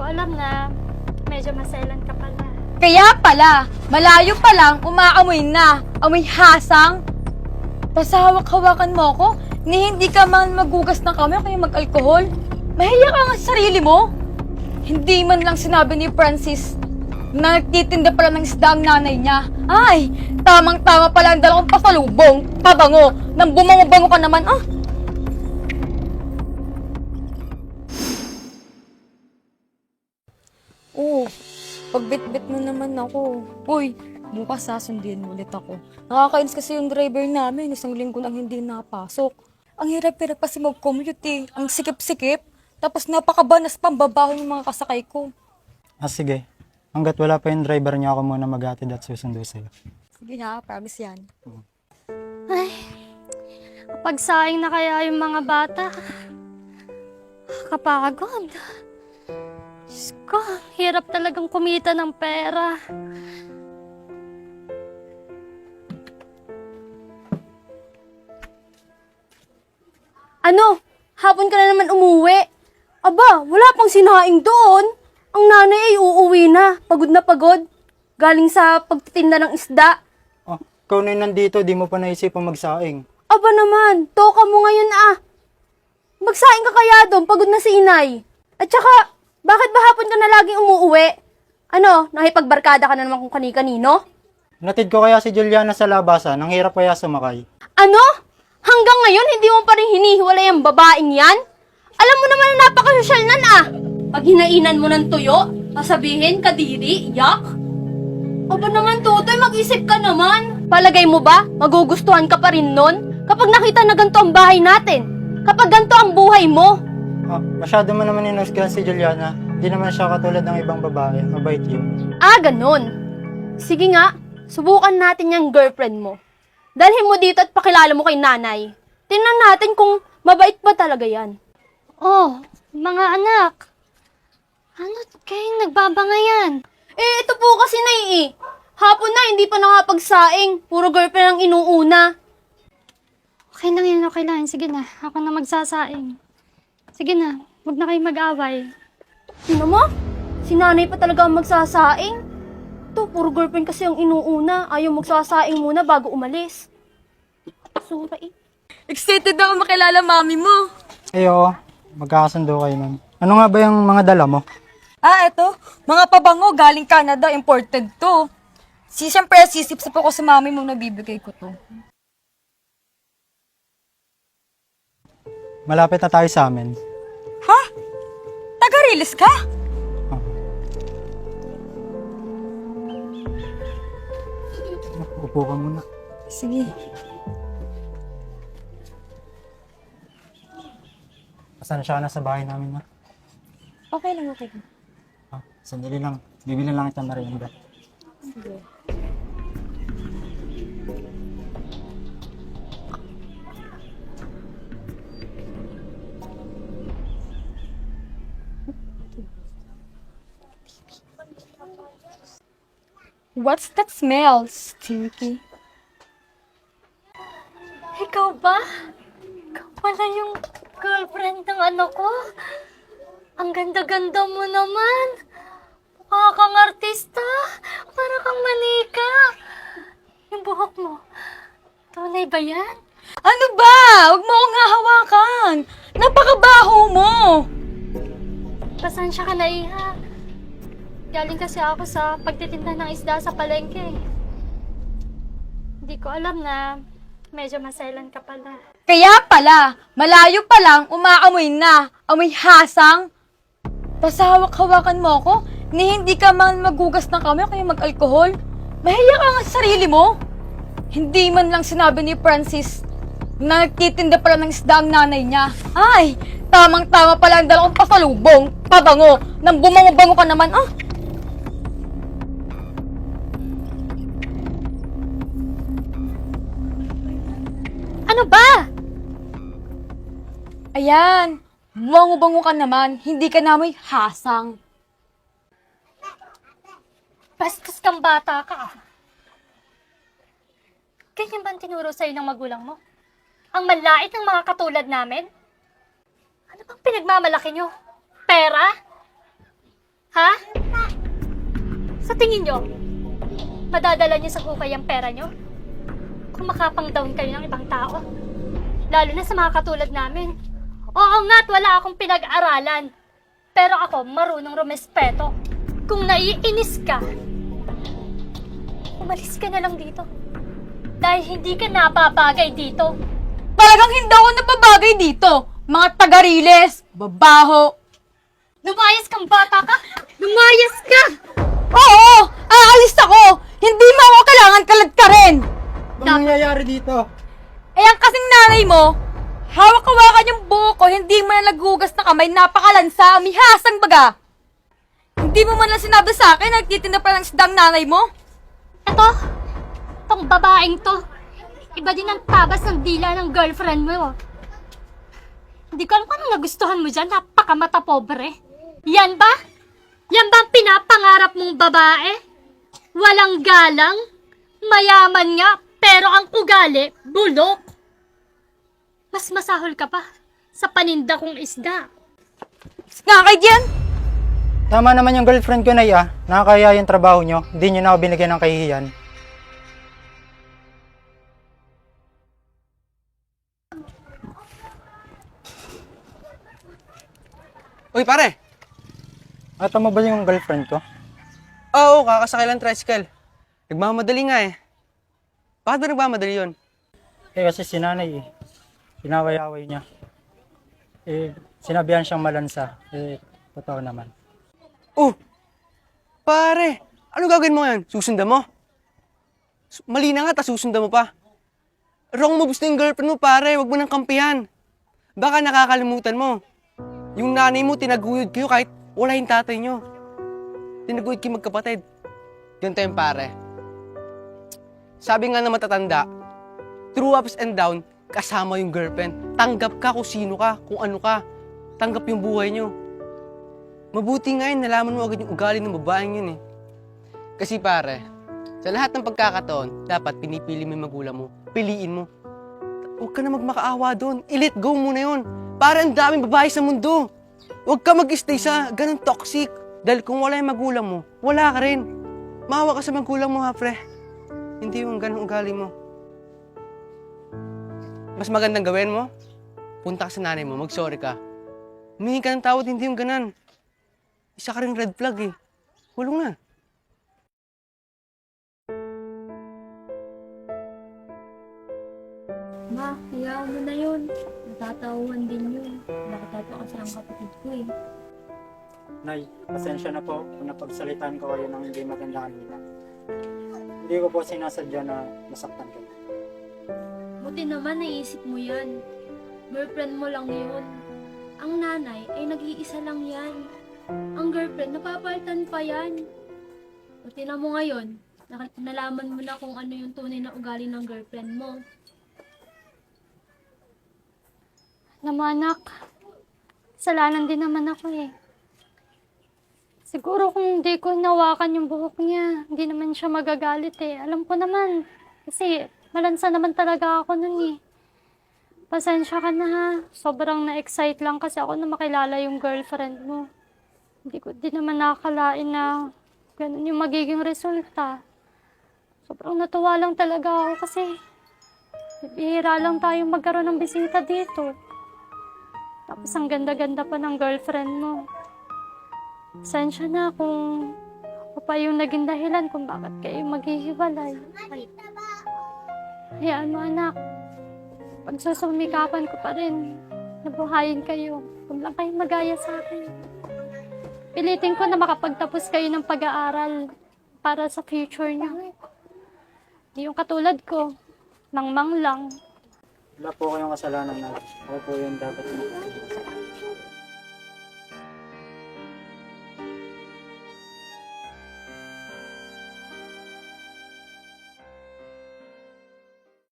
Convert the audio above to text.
ko alam na medyo maselan ka pala. Kaya pala, malayo pa lang, umaamoy na. Amoy hasang. Tapos hawak-hawakan mo ako, ni hindi ka man magugas ng kamay o kaya mag-alkohol. Mahiya ka nga sa sarili mo. Hindi man lang sinabi ni Francis na nagtitinda pala ng isda ang nanay niya. Ay, tamang-tama pala ang dalawang pasalubong, pabango, nang bumango-bango ka naman, ah. Pagbitbit mo naman ako. Uy, bukas sasundin mo ulit ako. Nakakainis kasi yung driver namin, isang linggo nang hindi napasok. Ang hirap-hirap kasi mag-commute eh. Ang sikip-sikip. Tapos napakabanas pambabaho ng mga kasakay ko. Ah, sige. Hanggat wala pa yung driver niya, ako muna maghatid at susundo sa'yo. Sige ha, promise yan. Pagsaing na kaya yung mga bata. Kapagod. Ko, hirap talagang kumita ng pera. Ano? Hapon ka na naman umuwi. Aba, wala pang sinaing doon. Ang nanay ay uuwi na. Pagod na pagod. Galing sa pagtitinda ng isda. Oh, ikaw na nandito, di mo pa naisipang magsaing. Aba naman, toka mo ngayon ah. Magsaing ka kaya doon, pagod na si inay. At saka, bakit ba hapon ka na laging umuuwi? Ano, nakipagbarkada ka na naman kung kani-kanino? Natid ko kaya si Juliana sa labasan, ang hirap kaya sumakay. Ano? Hanggang ngayon, hindi mo pa rin hinihiwalay ang babaeng yan? Alam mo naman na napakasosyal nan ah. Pag hinainan mo ng tuyo, sasabihin, kadiri, yak. Aba naman, Totoy, mag-isip ka naman. Palagay mo ba, magugustuhan ka pa rin nun? Kapag nakita na ganito ang bahay natin, kapag ganito ang buhay mo, Ah, masyado mo naman inusgan si Juliana. Di naman siya katulad ng ibang babae. Mabait yun. ah, ganun. Sige nga, subukan natin yung girlfriend mo. Dalhin mo dito at pakilala mo kay nanay. Tingnan natin kung mabait ba talaga yan. Oh, mga anak. Ano kayong nagbabangayan? Eh, ito po kasi na eh. Hapon na, hindi pa nakapagsaing. Puro girlfriend ang inuuna. Okay lang yan, okay lang. Sige na, ako na magsasaing. Sige na, huwag na kayo mag-away. Sino mo? Si nanay pa talaga ang magsasaing. Ito, puro girlfriend kasi ang inuuna. Ayaw magsasaing muna bago umalis. Sura eh. Excited ako makilala mami mo. Eh oo, magkakasundo kayo nun. Ano nga ba yung mga dala mo? Ah, eto. Mga pabango galing Canada, imported to. Si, siyempre, sisip-sip ako sa mami mo nabibigay ko to. Malapit na tayo sa amin. Ha? Taga-release ka? Upo ka muna. Sige. Pasensya ka na sa bahay namin na. Okay lang, okay lang. Ah, sandali lang. Bibili lang kita merienda. What's that smell, Stinky? Ikaw ba? Ikaw pala yung girlfriend ng ano ko? Ang ganda-ganda mo naman. Mukha kang artista. Para kang manika. Yung buhok mo, tunay ba yan? Ano ba? Huwag mo akong hahawakan. Napakabaho mo. Pasensya ka na, Iha. Galing kasi ako sa pagtitinda ng isda sa palengke. Hindi ko alam na medyo maselan ka pala. Kaya pala, malayo pa lang, umaamoy na. Amoy hasang. Tapos hawak-hawakan mo ako, ni hindi ka man magugas ng kamay kaya mag-alkohol. Mahiya ka nga sa sarili mo. Hindi man lang sinabi ni Francis na nagtitinda pala ng isda ang nanay niya. Ay, tamang-tama pala ang dalawang pasalubong, pabango, nang bumango-bango ka naman, ah. Ano ba? Ayan, bango-bango ka naman, hindi ka namoy hasang. Bastos kang bata ka. Ganyan ba ang tinuro sa'yo ng magulang mo? Ang malait ng mga katulad namin? Ano bang pinagmamalaki nyo? Pera? Ha? Sa tingin nyo, madadala niyo sa hukay ang pera nyo? Kung makapang down kayo ng ibang tao? Lalo na sa mga katulad namin. Oo nga't wala akong pinag-aralan. Pero ako, marunong rumespeto. Kung naiinis ka, umalis ka na lang dito. Dahil hindi ka napapagay dito. Talagang hindi ako napabagay dito. Mga tagariles, babaho. Lumayas kang bata ka! Lumayas ka! Oo, aalis ako. Hindi mo ako kailangan kalat ka rin. Ano nangyayari dito? Eh, ang kasing nanay mo, hawak-hawakan yung buhok ko, hindi mo na naghugas na kamay, napakalansa, umihasang baga. Hindi mo man lang sinabi sa akin, nagtitinda pa ng isdang nanay mo. Eto, tong babaeng to. Iba din ang tabas ng dila ng girlfriend mo. Hindi ko alam kung anong nagustuhan mo dyan. Napakamata pobre. Yan ba? Yan ba ang pinapangarap mong babae? Walang galang? Mayaman nga, pero ang ugali, bulok. Mas masahol ka pa sa paninda kong isda. Nga kay Jen, Tama naman yung girlfriend ko na iya. Nakakaya yung trabaho nyo. Hindi nyo na ako binigyan ng kahihiyan. Uy, pare! At mo ba yung girlfriend ko? Oo, kakasakay lang tricycle. Nagmamadali nga eh. Bakit ba nagmamadali yun? Eh kasi si nanay eh. Pinaway-away niya. Eh, sinabihan siyang malansa. Eh, totoo naman. Oh! Pare! Ano gagawin mo ngayon? Susundan mo? Su- Mali na nga, tas susundan mo pa. Wrong moves na yung girlfriend mo, pare. Huwag mo nang kampihan. Baka nakakalimutan mo. Yung nanay mo, tinaguyod kayo kahit wala yung tatay nyo. Tinaguyod kayo magkapatid. Ganito yung pare. Sabi nga na matatanda, through ups and down, kasama yung girlfriend. Tanggap ka kung sino ka, kung ano ka. Tanggap yung buhay nyo. Mabuti nga yun, nalaman mo agad yung ugali ng babaeng yun eh. Kasi pare, sa lahat ng pagkakataon, dapat pinipili mo yung magulang mo. Piliin mo. Huwag ka na magmakaawa doon. I-let go mo na yun. Para ang daming babae sa mundo. Huwag ka mag-stay sa ganun toxic. Dahil kung wala yung magulang mo, wala ka rin. Maawa ka sa magulang mo ha, pre. Hindi yung ganun ugali mo. Mas magandang gawin mo, punta ka sa nanay mo, mag-sorry ka. Humingi ka ng tawad, hindi yung ganan. Isa ka rin red flag eh. Hulong na. Ma, hayaan mo na yun. Natatawan din yun. Nakatato kasi ang kapatid ko eh. Nay, pasensya na po kung napagsalitan ko kayo ng hindi maganda kanina. Hindi ko po sinasadya na masaktan ka. Buti naman naisip mo yan. Girlfriend mo lang yun. Ang nanay ay nag-iisa lang yan. Ang girlfriend, napapalitan pa yan. Buti na mo ngayon, nalaman mo na kung ano yung tunay na ugali ng girlfriend mo. Mo anak, salanan din naman ako eh. Siguro kung hindi ko nawakan yung buhok niya, hindi naman siya magagalit eh. Alam ko naman, kasi malansa naman talaga ako nun eh. Pasensya ka na ha. Sobrang na-excite lang kasi ako na makilala yung girlfriend mo. Hindi ko din naman nakakalain na ganun yung magiging resulta. Sobrang natuwa lang talaga ako kasi bihira lang tayong magkaroon ng bisita dito. Tapos ang ganda-ganda pa ng girlfriend mo. Pasensya na kung ako pa yung naging dahilan kung bakit kayo maghihiwalay. Ay. Hayaan mo anak. Pagsusumikapan ko pa rin. Nabuhayin kayo. Huwag lang kayong magaya sa akin. Pilitin ko na makapagtapos kayo ng pag-aaral para sa future niyo. Hindi yung katulad ko. Mangmang lang. Wala po kayong kasalanan na ako po yung dapat mo.